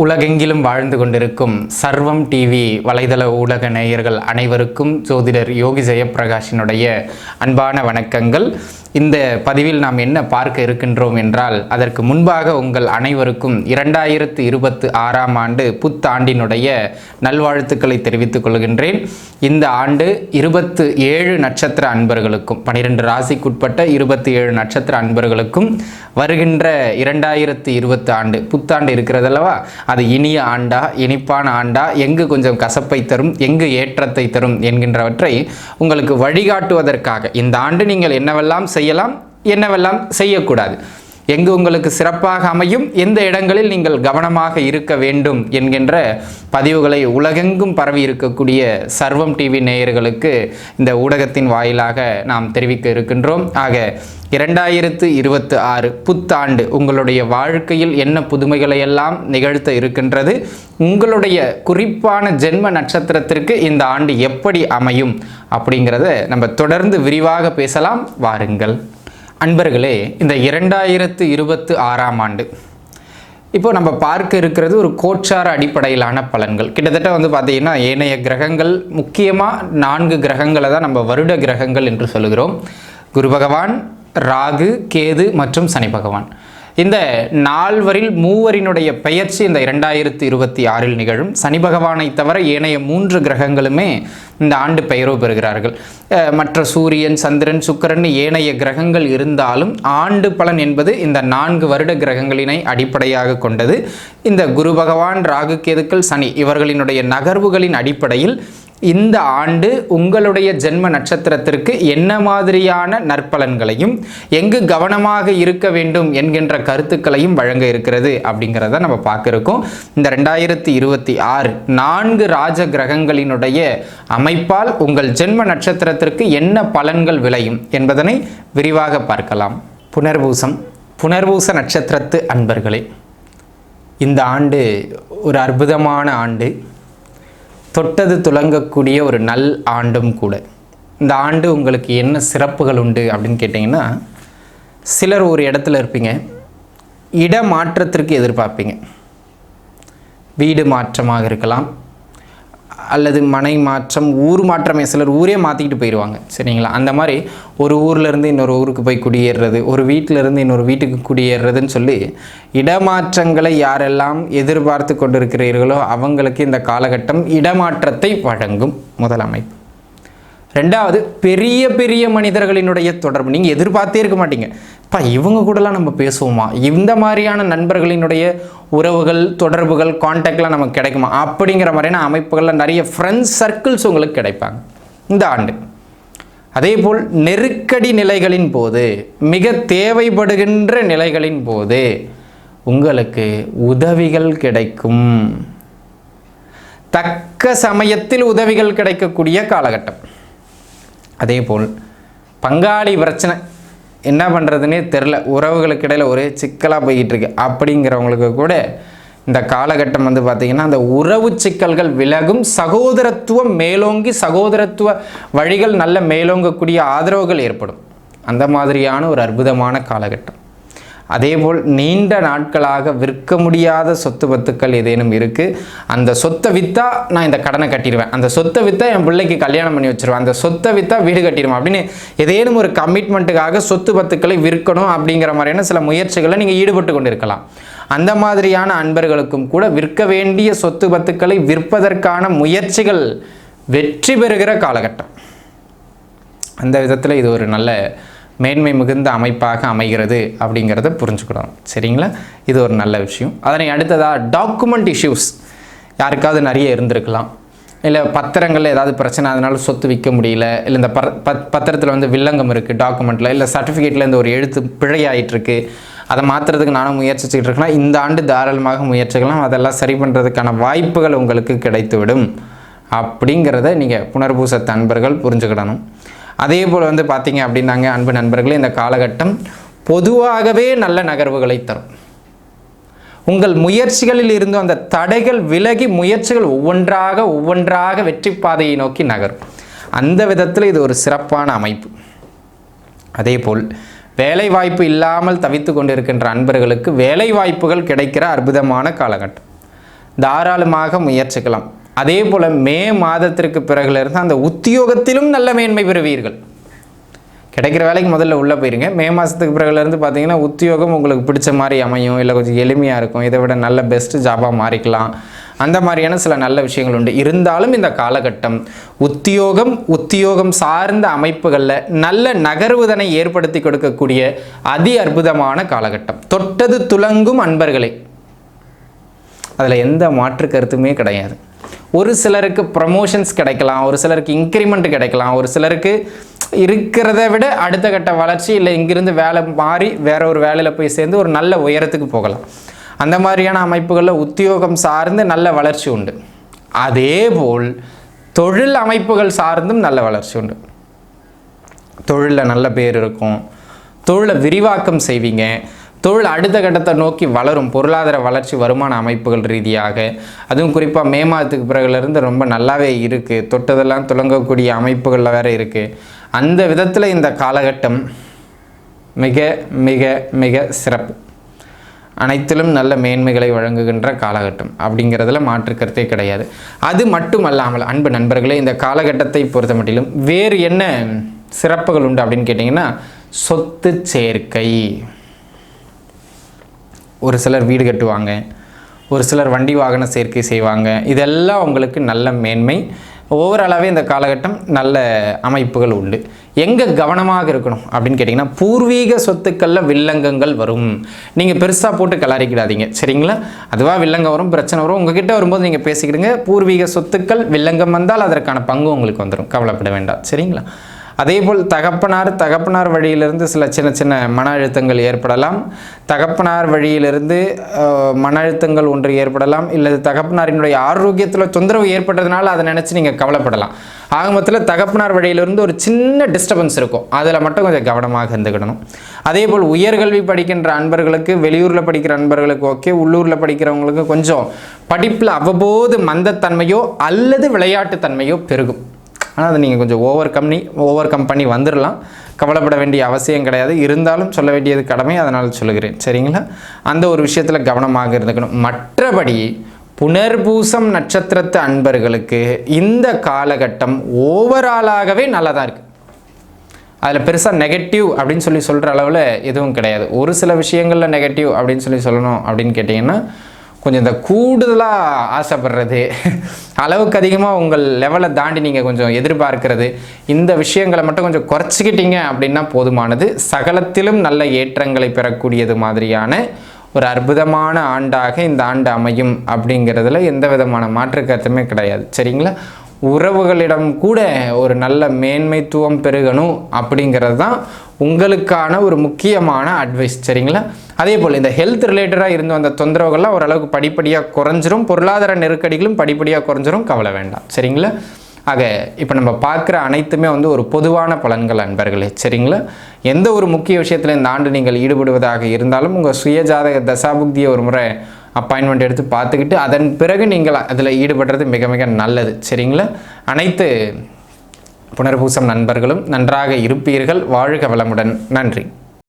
உலகெங்கிலும் வாழ்ந்து கொண்டிருக்கும் சர்வம் டிவி வலைதள ஊடக நேயர்கள் அனைவருக்கும் ஜோதிடர் யோகி ஜெயப்பிரகாஷினுடைய அன்பான வணக்கங்கள். இந்த பதிவில் நாம் என்ன பார்க்க இருக்கின்றோம் என்றால் அதற்கு முன்பாக உங்கள் அனைவருக்கும் இரண்டாயிரத்து இருபத்து ஆறாம் ஆண்டு புத்தாண்டினுடைய நல்வாழ்த்துக்களை தெரிவித்துக் கொள்கின்றேன். இந்த ஆண்டு இருபத்து ஏழு நட்சத்திர அன்பர்களுக்கும் பனிரெண்டு ராசிக்குட்பட்ட இருபத்தி ஏழு நட்சத்திர அன்பர்களுக்கும் வருகின்ற இரண்டாயிரத்து இருபத்து ஆண்டு புத்தாண்டு இருக்கிறதல்லவா? அது இனிய ஆண்டா இனிப்பான ஆண்டா எங்கு கொஞ்சம் கசப்பை தரும் எங்கு ஏற்றத்தை தரும் என்கின்றவற்றை உங்களுக்கு வழிகாட்டுவதற்காக இந்த ஆண்டு நீங்கள் என்னவெல்லாம் செய்யலாம் என்னவெல்லாம் செய்யக்கூடாது? எங்கு உங்களுக்கு சிறப்பாக அமையும் எந்த இடங்களில் நீங்கள் கவனமாக இருக்க வேண்டும் என்கின்ற பதிவுகளை உலகெங்கும் பரவி இருக்கக்கூடிய சர்வம் டிவி நேயர்களுக்கு இந்த ஊடகத்தின் வாயிலாக நாம் தெரிவிக்க இருக்கின்றோம். ஆக இரண்டாயிரத்து இருபத்து ஆறு புத்தாண்டு உங்களுடைய வாழ்க்கையில் என்ன புதுமைகளை எல்லாம் நிகழ்த்த இருக்கின்றது உங்களுடைய குறிப்பான ஜென்ம நட்சத்திரத்திற்கு இந்த ஆண்டு எப்படி அமையும் அப்படிங்கிறத நம்ம தொடர்ந்து விரிவாக பேசலாம். வாருங்கள். அன்பர்களே இந்த இரண்டாயிரத்து இருபத்து ஆறாம் ஆண்டு. இப்போ நம்ம பார்க்க இருக்கிறது ஒரு கோச்சார அடிப்படையிலான பலன்கள். கிட்டத்தட்ட வந்து பார்த்தீங்கன்னா ஏனைய கிரகங்கள் முக்கியமாக நான்கு கிரகங்களை தான் நம்ம வருட கிரகங்கள் என்று சொல்லுகிறோம். குரு பகவான் ராகு கேது மற்றும் சனி பகவான். இந்த நால்வரில் மூவரினுடைய பெயர்ச்சி இந்த இரண்டாயிரத்தி இருபத்தி ஆறில் நிகழும். சனி பகவானை தவிர ஏனைய மூன்று கிரகங்களுமே இந்த ஆண்டு பெயரோ பெறுகிறார்கள். மற்ற சூரியன் சந்திரன் சுக்கிரன் ஏனைய கிரகங்கள் இருந்தாலும் ஆண்டு பலன் என்பது இந்த நான்கு வருட கிரகங்களினை அடிப்படையாக கொண்டது. இந்த குரு பகவான் ராகு கேதுக்கள் சனி இவர்களினுடைய நகர்வுகளின் அடிப்படையில் இந்த ஆண்டு உங்களுடைய ஜென்ம நட்சத்திரத்திற்கு என்ன மாதிரியான நற்பலன்களையும் எங்கு கவனமாக இருக்க வேண்டும் என்கின்ற கருத்துக்களையும் வழங்க இருக்கிறது அப்படிங்கிறத நம்ம பார்க்க இருக்கோம் இந்த ரெண்டாயிரத்தி இருபத்தி ஆறு நான்கு ராஜ கிரகங்களினுடைய அமைப்பால் உங்கள் ஜென்ம நட்சத்திரத்திற்கு என்ன பலன்கள் விளையும் என்பதனை விரிவாக பார்க்கலாம். புனர்பூசம் புனர்பூச நட்சத்திரத்து அன்பர்களே இந்த ஆண்டு ஒரு அற்புதமான ஆண்டு. தொட்டது துலங்கக்கூடிய ஒரு நல் ஆண்டும் கூட. இந்த ஆண்டு உங்களுக்கு என்ன சிறப்புகள் உண்டு அப்படின்னு கேட்டிங்கன்னா சிலர் ஒரு இடத்துல இருப்பீங்க இடமாற்றத்திற்கு எதிர்பார்ப்பீங்க. வீடு மாற்றமாக இருக்கலாம் அல்லது மனை மாற்றம் ஊர் மாற்றமே. சிலர் ஊரே மாற்றிக்கிட்டு போயிடுவாங்க சரிங்களா? அந்த மாதிரி ஒரு ஊர்லேருந்து இன்னொரு ஊருக்கு போய் குடியேறுறது ஒரு வீட்டிலேருந்து இன்னொரு வீட்டுக்கு குடியேறுறதுன்னு சொல்லி இடமாற்றங்களை யாரெல்லாம் எதிர்பார்த்து கொண்டிருக்கிறீர்களோ அவங்களுக்கு இந்த காலகட்டம் இடமாற்றத்தை வழங்கும் முதலமைப்பு ரெண்டாவது பெரிய பெரிய மனிதர்களினுடைய தொடர்பு. நீங்கள் எதிர்பார்த்தே இருக்க மாட்டீங்க. இப்போ இவங்க கூடலாம் நம்ம பேசுவோமா? இந்த மாதிரியான நண்பர்களினுடைய உறவுகள் தொடர்புகள் கான்டாக்ட்லாம் நமக்கு கிடைக்குமா? அப்படிங்கிற மாதிரியான அமைப்புகளில் நிறைய ஃப்ரெண்ட்ஸ் சர்க்கிள்ஸ் உங்களுக்கு கிடைப்பாங்க. இந்த ஆண்டு. அதேபோல் நெருக்கடி நிலைகளின் போது மிக தேவைப்படுகின்ற நிலைகளின் போது உங்களுக்கு உதவிகள் கிடைக்கும். தக்க சமயத்தில் உதவிகள் கிடைக்கக்கூடிய காலகட்டம். அதே போல் பங்காளி பிரச்சனை. என்ன பண்ணுறதுனே தெரில உறவுகளுக்கு இடையில் ஒரே சிக்கலாக போய்கிட்டு இருக்கு அப்படிங்கிறவங்களுக்கு கூட இந்த காலகட்டம் வந்து பார்த்திங்கன்னா அந்த உறவு சிக்கல்கள் விலகும். சகோதரத்துவம் மேலோங்கி சகோதரத்துவ வழிகள் நல்ல மேலோங்கக்கூடிய ஆதரவுகள் ஏற்படும். அந்த மாதிரியான ஒரு அற்புதமான காலகட்டம். அதேபோல் நீண்ட நாட்களாக விற்க முடியாத சொத்து பத்துக்கள் ஏதேனும் இருக்குது அந்த சொத்தை விற்றா நான் இந்த கடனை கட்டிடுவேன். அந்த சொத்தை விற்றா என் பிள்ளைக்கு கல்யாணம் பண்ணி வச்சிருவேன். அந்த சொத்தை விற்றா வீடு கட்டிடுவேன் அப்படின்னு ஏதேனும் ஒரு கமிட்மெண்ட்டுக்காக சொத்து பத்துக்களை விற்கணும் அப்படிங்கிற மாதிரியான சில முயற்சிகளை நீங்கள் ஈடுபட்டு கொண்டிருக்கலாம். அந்த மாதிரியான அன்பர்களுக்கும் கூட விற்க வேண்டிய சொத்து பத்துக்களை விற்பதற்கான முயற்சிகள் வெற்றி பெறுகிற காலகட்டம். அந்த விதத்தில் இது ஒரு நல்ல மேன்மை மிகுந்த அமைப்பாக அமைகிறது அப்படிங்கிறத புரிஞ்சுக்கணும். சரிங்களா? இது ஒரு நல்ல விஷயம். அதனை அடுத்ததாக டாக்குமெண்ட் இஷ்யூஸ் யாருக்காவது நிறைய இருந்திருக்கலாம். இல்லை பத்திரங்கள் ஏதாவது பிரச்சனை அதனால் சொத்து விற்க முடியல. இல்லை இந்த ப பத் பத்திரத்தில் வந்து வில்லங்கம் இருக்குது டாக்குமெண்ட்டில் இல்லை சர்டிஃபிகேட்டில் இந்த ஒரு எழுத்து பிழையாயிட்டிருக்கு. அதை மாற்றுறதுக்கு நானும் முயற்சிச்சுக்கிட்டு இருக்கேன் இந்த ஆண்டு தாராளமாக முயற்சிக்கலாம். அதெல்லாம் சரி பண்ணுறதுக்கான வாய்ப்புகள் உங்களுக்கு கிடைத்துவிடும். அப்படிங்கிறத நீங்கள் புனர்பூச நண்பர்கள் புரிஞ்சுக்கிடணும். அதே போல் வந்து பார்த்தீங்க அப்படின்னாங்க அன்பு நண்பர்களே இந்த காலகட்டம் பொதுவாகவே நல்ல நகர்வுகளை தரும். உங்கள் முயற்சிகளில் இருந்து அந்த தடைகள் விலகி முயற்சிகள் ஒவ்வொன்றாக ஒவ்வொன்றாக வெற்றி பாதையை நோக்கி நகரும். அந்த விதத்தில் இது ஒரு சிறப்பான அமைப்பு. அதேபோல் வேலை வாய்ப்பு இல்லாமல் தவித்து கொண்டிருக்கின்ற அன்பர்களுக்கு வேலை வாய்ப்புகள் கிடைக்கிற அற்புதமான காலகட்டம். தாராளமாக முயற்சிக்கலாம். அதே போல் மே மாதத்திற்கு பிறகுலேருந்து அந்த உத்தியோகத்திலும் நல்ல மேன்மை பெறுவீர்கள். கிடைக்கிற வேலைக்கு முதல்ல உள்ளே போயிருங்க. மே மாதத்துக்கு பிறகுலேருந்து பார்த்தீங்கன்னா உத்தியோகம் உங்களுக்கு பிடிச்ச மாதிரி அமையும். இல்லை கொஞ்சம் எளிமையாக இருக்கும். இதை விட நல்ல பெஸ்ட் ஜாபாக மாறிக்கலாம். அந்த மாதிரியான சில நல்ல விஷயங்கள் உண்டு. இருந்தாலும் இந்த காலகட்டம் உத்தியோகம் உத்தியோகம் சார்ந்த அமைப்புகளில் நல்ல நகர்வுதனை ஏற்படுத்தி கொடுக்கக்கூடிய அதி அற்புதமான காலகட்டம். தொட்டது துலங்கும் அன்பர்களே. அதில் எந்த மாற்று கருத்துமே கிடையாது. ஒரு சிலருக்கு ப்ரமோஷன்ஸ் கிடைக்கலாம் ஒரு சிலருக்கு இன்க்ரிமெண்ட் கிடைக்கலாம் ஒரு சிலருக்கு இருக்கிறத விட அடுத்த கட்ட வளர்ச்சி இல்லை இங்கிருந்து வேலை மாறி வேற ஒரு வேலையில் போய் சேர்ந்து ஒரு நல்ல உயரத்துக்கு போகலாம். அந்த மாதிரியான அமைப்புகளில் உத்தியோகம் சார்ந்து நல்ல வளர்ச்சி உண்டு. அதேபோல் தொழில் அமைப்புகள் சார்ந்தும் நல்ல வளர்ச்சி உண்டு. தொழிலில் நல்ல பேர் இருக்கும். தொழிலை விரிவாக்கம் செய்வீங்க. தொழில் அடுத்த கட்டத்தை நோக்கி வளரும் பொருளாதார வளர்ச்சி வருமான அமைப்புகள் ரீதியாக. அதுவும் குறிப்பாக மே மாதத்துக்கு பிறகுலேருந்து ரொம்ப நல்லாவே இருக்குது தொட்டதெல்லாம் துலங்கக்கூடிய அமைப்புகளில் வேறு இருக்குது அந்த விதத்தில் இந்த காலகட்டம் மிக மிக மிக சிறப்பு. அனைத்திலும் நல்ல மேன்மைகளை வழங்குகின்ற காலகட்டம் அப்படிங்கிறதுல மாற்று கருத்தே கிடையாது. அது மட்டுமல்லாமல் அன்பு நண்பர்களே இந்த காலகட்டத்தை பொறுத்த மட்டிலும் வேறு என்ன சிறப்புகள் உண்டு அப்படின்னு கேட்டிங்கன்னா சொத்து சேர்க்கை. ஒரு சிலர் வீடு கட்டுவாங்க ஒரு சிலர் வண்டி வாகன சேர்க்கை செய்வாங்க. இதெல்லாம் உங்களுக்கு நல்ல மேன்மை. ஓவராலாகவே இந்த காலகட்டம் நல்ல அமைப்புகள் உண்டு. எங்கே கவனமாக இருக்கணும் அப்படின்னு கேட்டிங்கன்னா பூர்வீக சொத்துக்களில் வில்லங்கங்கள் வரும். நீங்கள் பெருசாக போட்டு கலாரிக்கிடாதீங்க. சரிங்களா? அதுவாக வில்லங்கம் வரும் பிரச்சனை வரும். உங்ககிட்ட வரும்போது நீங்கள் பேசிக்கிடுங்க. பூர்வீக சொத்துக்கள் வில்லங்கம் வந்தால் அதற்கான பங்கு உங்களுக்கு வந்துடும் கவலைப்பட வேண்டாம். சரிங்களா? அதேபோல் தகப்பனார் தகப்பனார் வழியிலிருந்து சில சின்ன சின்ன மன அழுத்தங்கள் ஏற்படலாம். தகப்பனார் வழியிலிருந்து மன அழுத்தங்கள் ஒன்று ஏற்படலாம். இல்லை தகப்பனாரினுடைய ஆரோக்கியத்தில் தொந்தரவு ஏற்பட்டதுனால அதை நினச்சி நீங்கள் கவலைப்படலாம். ஆக மொத்தத்தில் தகப்பனார் வழியிலிருந்து ஒரு சின்ன டிஸ்டர்பன்ஸ் இருக்கும். அதில் மட்டும் கொஞ்சம் கவனமாக இருந்துக்கிடணும். அதே போல் உயர்கல்வி படிக்கின்ற அன்பர்களுக்கு வெளியூரில் படிக்கிற அன்பர்களுக்கு ஓகே உள்ளூரில் படிக்கிறவங்களுக்கு கொஞ்சம் படிப்பில் அவ்வப்போது மந்தத்தன்மையோ அல்லது விளையாட்டுத்தன்மையோ பெருகும். ஆனால் அதை நீங்கள் கொஞ்சம் ஓவர் கம்மி ஓவர் கம் பண்ணி வந்துடலாம். கவலைப்பட வேண்டிய அவசியம் கிடையாது. இருந்தாலும் சொல்ல வேண்டியது கடமை அதனால் சொல்லுகிறேன். சரிங்களா? அந்த ஒரு விஷயத்தில் கவனமாக இருந்துக்கணும். மற்றபடி புனர்பூசம் நட்சத்திரத்து அன்பர்களுக்கு இந்த காலகட்டம் ஓவராலாகவே நல்லதாக இருக்குது அதில் பெருசாக நெகட்டிவ் அப்படின்னு சொல்லி சொல்கிற அளவில் எதுவும் கிடையாது. ஒரு சில விஷயங்களில் நெகட்டிவ் அப்படின்னு சொல்லி சொல்லணும் அப்படின்னு கேட்டிங்கன்னா கொஞ்சம் இந்த கூடுதலாக ஆசைப்படுறது. அளவுக்கு அதிகமாக உங்கள் லெவலை தாண்டி நீங்கள் கொஞ்சம் எதிர்பார்க்கிறது. இந்த விஷயங்களை மட்டும் கொஞ்சம் குறைச்சிக்கிட்டீங்க அப்படின்னா போதுமானது. சகலத்திலும் நல்ல ஏற்றங்களை பெறக்கூடியது மாதிரியான ஒரு அற்புதமான ஆண்டாக இந்த ஆண்டு அமையும் அப்படிங்கிறதுல எந்த விதமான மாற்று கருத்துமே கிடையாது. சரிங்களா? உறவுகளிடம் கூட ஒரு நல்ல மேன்மைத்துவம் பெருகணும் அப்படிங்கிறது தான் உங்களுக்கான ஒரு முக்கியமான அட்வைஸ் சரிங்களா? அதே போல் இந்த ஹெல்த் ரிலேட்டடாக இருந்து வந்த தொந்தரவுகள்லாம் ஓரளவுக்கு படிப்படியாக குறைஞ்சிரும். பொருளாதார நெருக்கடிகளும் படிப்படியாக குறைஞ்சிரும். கவலை வேண்டாம் சரிங்களா? ஆக இப்போ நம்ம பார்க்குற அனைத்துமே வந்து ஒரு பொதுவான பலன்கள் அன்பர்களே சரிங்களா? எந்த ஒரு முக்கிய விஷயத்தில் இந்த ஆண்டு நீங்கள் ஈடுபடுவதாக இருந்தாலும் உங்கள் சுயஜாதக தசாபுக்தியை ஒரு முறை அப்பாயின்மெண்ட் எடுத்து பார்த்துக்கிட்டு அதன் பிறகு நீங்கள் அதில் ஈடுபடுறது மிக மிக நல்லது சரிங்களா? அனைத்து புனர்பூசம் நண்பர்களும் நன்றாக இருப்பீர்கள். வாழ்க வளமுடன். நன்றி.